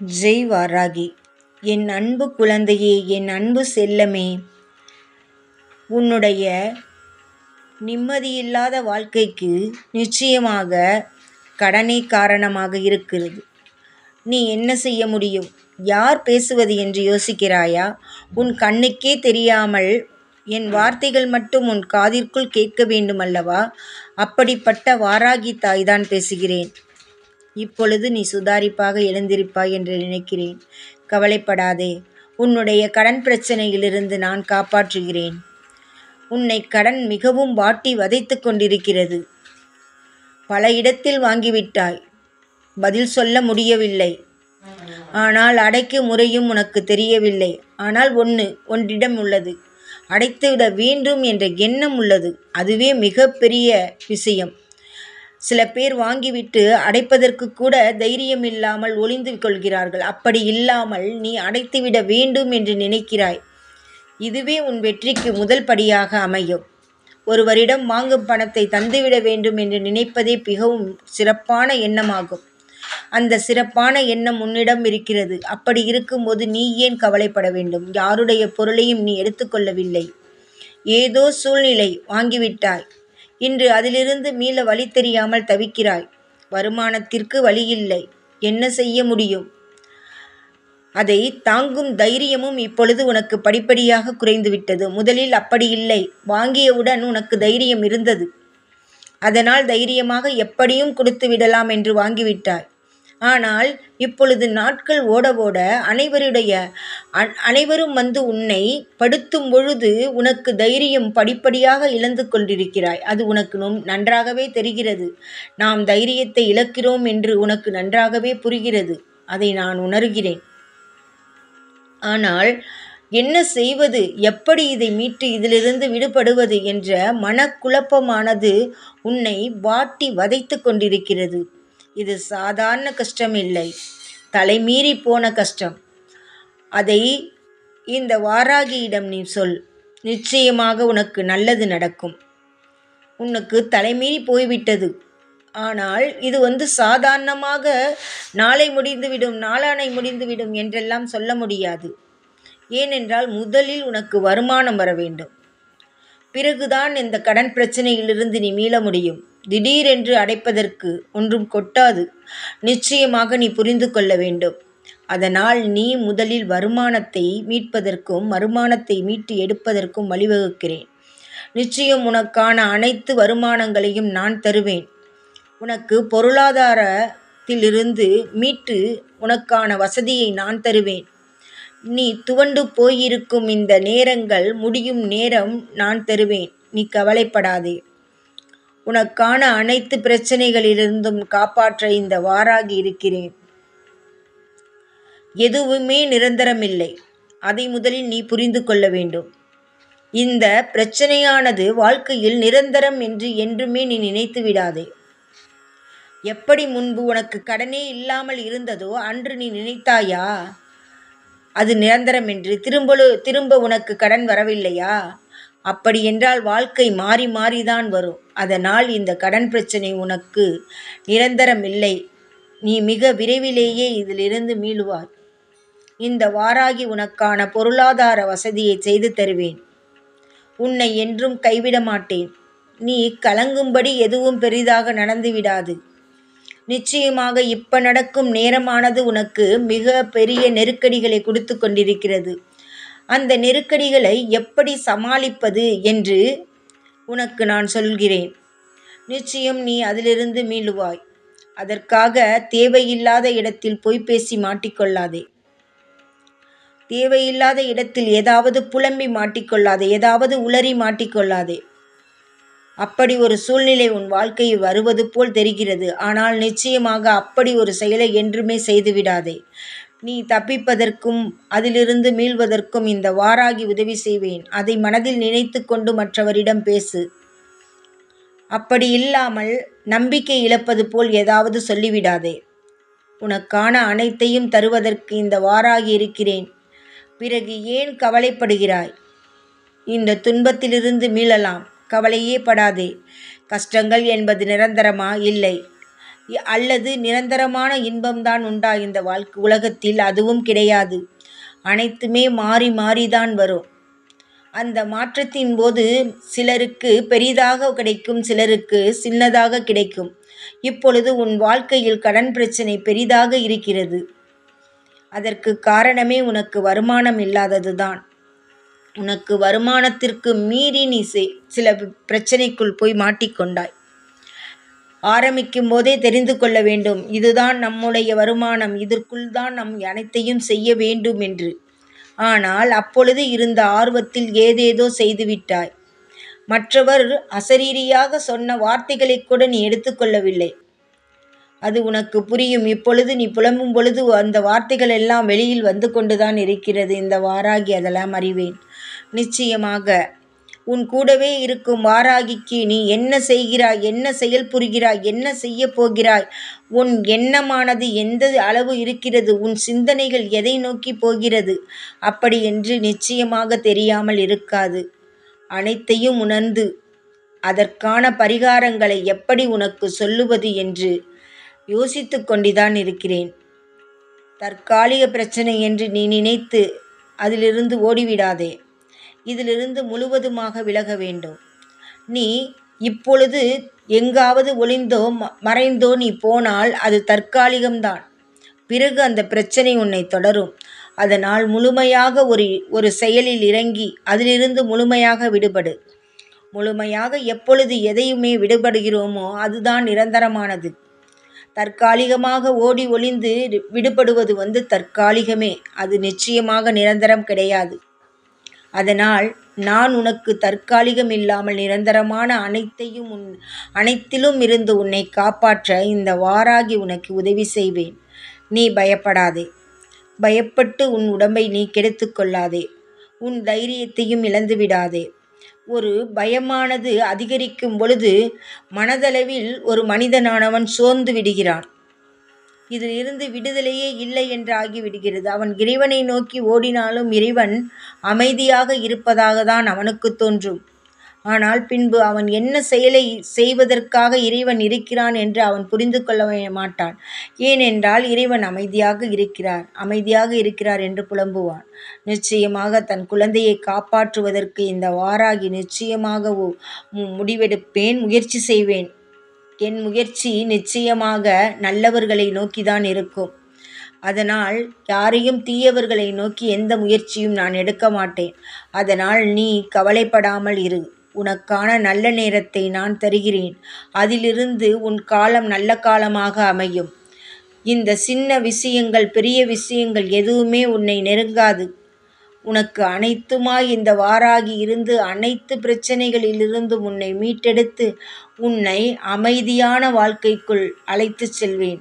ஜெய் வாராகி என் அன்பு குழந்தையே என் அன்பு செல்லமே. உன்னுடைய நிம்மதியில்லாத வாழ்க்கைக்கு நிச்சயமாக கடனே காரணமாக இருக்கிறது. நீ என்ன செய்ய முடியும்? யார் பேசுவது என்று யோசிக்கிறாயா? உன் கண்ணுக்கே தெரியாமல் என் வார்த்தைகள் மட்டும் உன் காதிற்குள் கேட்க வேண்டுமல்லவா? அப்படிப்பட்ட வாராகி தாய்தான் பேசுகிறேன். இப்பொழுது நீ சுதாரிப்பாக எழுந்திருப்பாய் என்று நினைக்கிறேன். கவலைப்படாதே. உன்னுடைய கடன் பிரச்சனையிலிருந்து நான் காப்பாற்றுகிறேன். உன்னை கடன் மிகவும் வாட்டி வதைத்து கொண்டிருக்கிறது. பல இடத்தில் வாங்கிவிட்டாய். பதில் சொல்ல முடியவில்லை. ஆனால் அடைக்கும் முறையும் உனக்கு தெரியவில்லை. ஆனால் ஒன்று ஒன்றிடம் உள்ளது. அடைத்துவிட வேண்டும் என்ற எண்ணம் உள்ளது. அதுவே மிகப்பெரிய விஷயம். சில பேர் வாங்கிவிட்டு அடைப்பதற்கு கூட தைரியம் இல்லாமல் ஒளிந்து கொள்கிறார்கள். அப்படி இல்லாமல் நீ அடைத்துவிட வேண்டும் என்று நினைக்கிறாய். இதுவே உன் வெற்றிக்கு முதல் படியாக அமையும். ஒருவரிடம் வாங்கும் பணத்தை தந்துவிட வேண்டும் என்று நினைப்பதே மிகவும் சிறப்பான எண்ணமாகும். அந்த சிறப்பான எண்ணம் உன்னிடம் இருக்கிறது. அப்படி இருக்கும்போது நீ ஏன் கவலைப்பட வேண்டும்? யாருடைய பொருளையும் நீ எடுத்துக்கொள்ளவில்லை ஏதோ சூழ்நிலை வாங்கிவிட்டாய். இன்று அதிலிருந்து மீள வழி தெரியாமல் தவிக்கிறாய். வருமானத்திற்கு வழியில்லை. என்ன செய்ய முடியும்? அதை தாங்கும் தைரியமும் இப்பொழுது உனக்கு படிப்படியாக குறைந்துவிட்டது. முதலில் அப்படி இல்லை. வாங்கியவுடன் உனக்கு தைரியம் இருந்தது. அதனால் தைரியமாக எப்படியும் கொடுத்து விடலாம் என்று வாங்கிவிட்டாய். ஆனால் இப்பொழுது நாட்கள் ஓட ஓட அனைவருடைய அனைவரும் வந்து உன்னை படுத்தும் பொழுது உனக்கு தைரியம் படிப்படியாக இழந்து கொண்டிருக்கிறாய். அது உனக்கு நன்றாகவே தெரிகிறது. நாம் தைரியத்தை இழக்கிறோம் என்று உனக்கு நன்றாகவே புரிகிறது. அதை நான் உணர்கிறேன். ஆனால் என்ன செய்வது? எப்படி இதை மீட்டு இதிலிருந்து விடுபடுவது? என்ற மனக்குழப்பமானது உன்னை வாட்டி வதைத்து கொண்டிருக்கிறது. இது சாதாரண கஷ்டம் இல்லை. தலைமீறி போன கஷ்டம். அதை இந்த வாராகியிடம் நீ சொல். நிச்சயமாக உனக்கு நல்லது நடக்கும். உனக்கு தலைமீறி போய்விட்டது. ஆனால் இது வந்து சாதாரணமாக நாளை முடிந்துவிடும் நாளானை முடிந்துவிடும் என்றெல்லாம் சொல்ல முடியாது. ஏனென்றால் முதலில் உனக்கு வருமானம் வர வேண்டும். பிறகுதான் இந்த கடன் பிரச்சனையிலிருந்து நீ மீள முடியும். திடீரென்று அடைப்பதற்கு ஒன்றும் கொட்டாது. நிச்சயமாக நீ புரிந்து கொள்ள வேண்டும். அதனால் நீ முதலில் வருமானத்தை மீட்பதற்கும் வருமானத்தை மீட்டு எடுப்பதற்கும் வழிவகுக்கிறேன். நிச்சயம் உனக்கான அனைத்து வருமானங்களையும் நான் தருவேன். உனக்கு பொருளாதாரத்திலிருந்து மீட்டு உனக்கான வசதியை நான் தருவேன். நீ துவண்டு போயிருக்கும் இந்த நேரங்கள் முடியும் நேரம் நான் தருவேன். நீ கவலைப்படாதே. உனக்கான அனைத்து பிரச்சனைகளிலிருந்தும் காப்பாற்ற இந்த வாராகி இருக்கிறேன். எதுவுமே நிரந்தரமில்லை. அதை முதலில் நீ புரிந்து கொள்ள வேண்டும். இந்த பிரச்சனையானது வாழ்க்கையில் நிரந்தரம் என்று என்றுமே நீ நினைத்து விடாதே. எப்படி முன்பு உனக்கு கடனே இல்லாமல் இருந்ததோ அன்று நீ நினைத்தாயா? அது நிரந்தரம் என்று திரும்ப திரும்ப உனக்கு கடன் வரவில்லையா? அப்படி என்றால் வாழ்க்கை மாறி மாறிதான் வரும். அதனால் இந்த கடன் பிரச்சனை உனக்கு நிரந்தரம் இல்லை நீ மிக விரைவிலேயே இதிலிருந்து மீளுவாய். இந்த வாராகி உனக்கான பொருளாதார வசதியை செய்து தருவேன். உன்னை என்றும் கைவிட மாட்டேன். நீ கலங்கும்படி எதுவும் பெரிதாக நடந்துவிடாது நிச்சயமாக இப்ப நடக்கும் நேரமானது உனக்கு மிக பெரிய நெருக்கடிகளை கொடுத்து கொண்டிருக்கிறது. அந்த நெருக்கடிகளை எப்படி சமாளிப்பது என்று உனக்கு நான் சொல்கிறேன். நிச்சயம் நீ அதிலிருந்து மீளுவாய். அதற்காக தேவையில்லாத இடத்தில் பொய் பேசி மாட்டிக்கொள்ளாதே. தேவையில்லாத இடத்தில் ஏதாவது புலம்பி மாட்டிக்கொள்ளாதே ஏதாவது உளறி மாட்டிக்கொள்ளாதே. அப்படி ஒரு சூழ்நிலை உன் வாழ்க்கையில் வருவது போல் தெரிகிறது. ஆனால் நிச்சயமாக அப்படி ஒரு செயலை என்றுமே செய்துவிடாதே. நீ தப்பிப்பதற்கும் அதிலிருந்து மீள்வதற்கும் இந்த வாராகி உதவி செய்வேன். அதை மனதில் நினைத்து கொண்டு மற்றவரிடம் பேசு. அப்படி இல்லாமல் நம்பிக்கை இழப்பது போல் ஏதாவது சொல்லிவிடாதே. உனக்கான அனைத்தையும் தருவதற்கு இந்த வாராகி இருக்கிறேன். பிறகு ஏன் கவலைப்படுகிறாய்? இந்த துன்பத்திலிருந்து மீளலாம். கவலையே படாதே. கஷ்டங்கள் என்பது நிரந்தரமா? இல்லை. அல்லது நிரந்தரமான இன்பம்தான் உண்டா இந்த வாழ்க்கை உலகத்தில் அதுவும் கிடையாது. அனைத்துமே மாறி மாறிதான் வரும். அந்த மாற்றத்தின் போது சிலருக்கு பெரிதாக கிடைக்கும் சிலருக்கு சின்னதாக கிடைக்கும். இப்பொழுது உன் வாழ்க்கையில் கடன் பிரச்சனை பெரிதாக இருக்கிறது. அதற்கு காரணமே உனக்கு வருமானம் இல்லாததுதான். உனக்கு வருமானத்திற்கு மீறி நீ சில பிரச்சனைக்குள் போய் மாட்டிக்கொண்டாய். ஆரம்பிக்கும் போதே தெரிந்து கொள்ள வேண்டும். இதுதான் நம்முடைய வருமானம். இதற்குள் தான் நம் அனைத்தையும் செய்ய வேண்டும் என்று. ஆனால் அப்பொழுது இருந்த ஆர்வத்தில் ஏதேதோ செய்துவிட்டாய் மற்றவர் அசரீரியாக சொன்ன வார்த்தைகளை கூட நீ எடுத்துக்கொள்ளவில்லை அது உனக்கு புரியும். இப்பொழுது நீ புலம்பும் பொழுது அந்த வார்த்தைகள் எல்லாம் வெளியில் வந்து கொண்டுதான் இருக்கிறது. இந்த வாராகி அதெல்லாம் அறிவேன். நிச்சயமாக உன் கூடவே இருக்கும் வாராகிக்கு நீ என்ன செய்கிறாய் என்ன செயல் புரிகிறாய் என்ன செய்ய போகிறாய்? உன் எண்ணமானது எந்த அளவு இருக்கிறது? உன் சிந்தனைகள் எதை நோக்கி போகிறது? அப்படி என்று நிச்சயமாக தெரியாமல் இருக்காது. அனைத்தையும் உணர்ந்து அதற்கான பரிகாரங்களை எப்படி உனக்கு சொல்லுவது என்று யோசித்து கொண்டுதான் இருக்கிறேன். தற்காலிக பிரச்சனை என்று நீ நினைத்து அதிலிருந்து ஓடிவிடாதே. இதிலிருந்து முழுவதுமாக விலக வேண்டும். நீ இப்பொழுது எங்காவது ஒளிந்தோ மறைந்தோ நீ போனால் அது தற்காலிகம்தான். பிறகு அந்த பிரச்சனை உன்னை தொடரும். அதனால் முழுமையாக ஒரு ஒரு செயலில் இறங்கி அதிலிருந்து முழுமையாக விடுபடு. முழுமையாக எப்பொழுது எதையுமே விடுபடுகிறோமோ அதுதான் நிரந்தரமானது. தற்காலிகமாக ஓடி ஒளிந்து விடுபடுவது வந்து தற்காலிகமே. அது நிச்சயமாக நிரந்தரம் கிடையாது. அதனால் நான் உனக்கு தற்காலிகம் இல்லாமல் நிரந்தரமான அனைத்தையும் உன் அனைத்திலும் இருந்து உன்னை காப்பாற்ற இந்த வாராகி உனக்கு உதவி செய்வேன். நீ பயப்படாதே. பயப்பட்டு உன் உடம்பை நீ கெடுத்து கொள்ளாதே. உன் தைரியத்தையும் இழந்து விடாதே. ஒரு பயமானது அதிகரிக்கும் பொழுது மனதளவில் ஒரு மனிதனானவன் சோர்ந்து விடுகிறான். இதிலிருந்து விடுதலையே இல்லை என்று ஆகிவிடுகிறது அவன் இறைவனை நோக்கி ஓடினாலும் இறைவன் அமைதியாக இருப்பதாக தான் அவனுக்கு தோன்றும். ஆனால் பின்பு அவன் என்ன செயலை செய்வதற்காக இறைவன் இருக்கிறான் என்று அவன் புரிந்து கொள்ள மாட்டான். ஏனென்றால் இறைவன் அமைதியாக இருக்கிறார். அமைதியாக இருக்கிறார் என்று புலம்புவான். நிச்சயமாக தன் குழந்தையை காப்பாற்றுவதற்கு இந்த வாராகி நிச்சயமாக முடிவெடுப்பேன் முயற்சி செய்வேன். என் முயற்சி நிச்சயமாக நல்லவர்களை நோக்கிதான் இருக்கும். அதனால் யாரையும் தீயவர்களை நோக்கி எந்த முயற்சியும் நான் எடுக்க மாட்டேன். அதனால் நீ கவலைப்படாமல் இரு. உனக்கான நல்ல நேரத்தை நான் தருகிறேன். அதிலிருந்து உன் காலம் நல்ல காலமாக அமையும். இந்த சின்ன விஷயங்கள் பெரிய விஷயங்கள் எதுவுமே உன்னை நெருங்காது. உனக்கு அனைத்துமாய் இந்த வாராகி இருந்து அனைத்து பிரச்சனைகளிலிருந்து உன்னை மீட்டெடுத்து உன்னை அமைதியான வாழ்க்கைக்குள் அழைத்துச் செல்வேன்.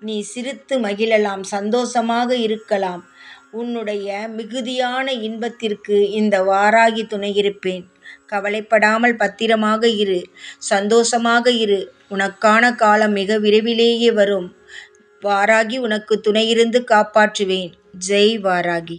நீ சிரித்து மகிழலாம் சந்தோஷமாக இருக்கலாம். உன்னுடைய மிகுதியான இன்பத்திற்கு இந்த வாராகி துணையிருப்பேன் கவலைப்படாமல் பத்திரமாக இரு சந்தோஷமாக இரு. உனக்கான காலம் மிக விரைவிலேயே வரும். வாராகி உனக்கு துணையிருந்து காப்பாற்றுவேன். ஜெய் வாராகி.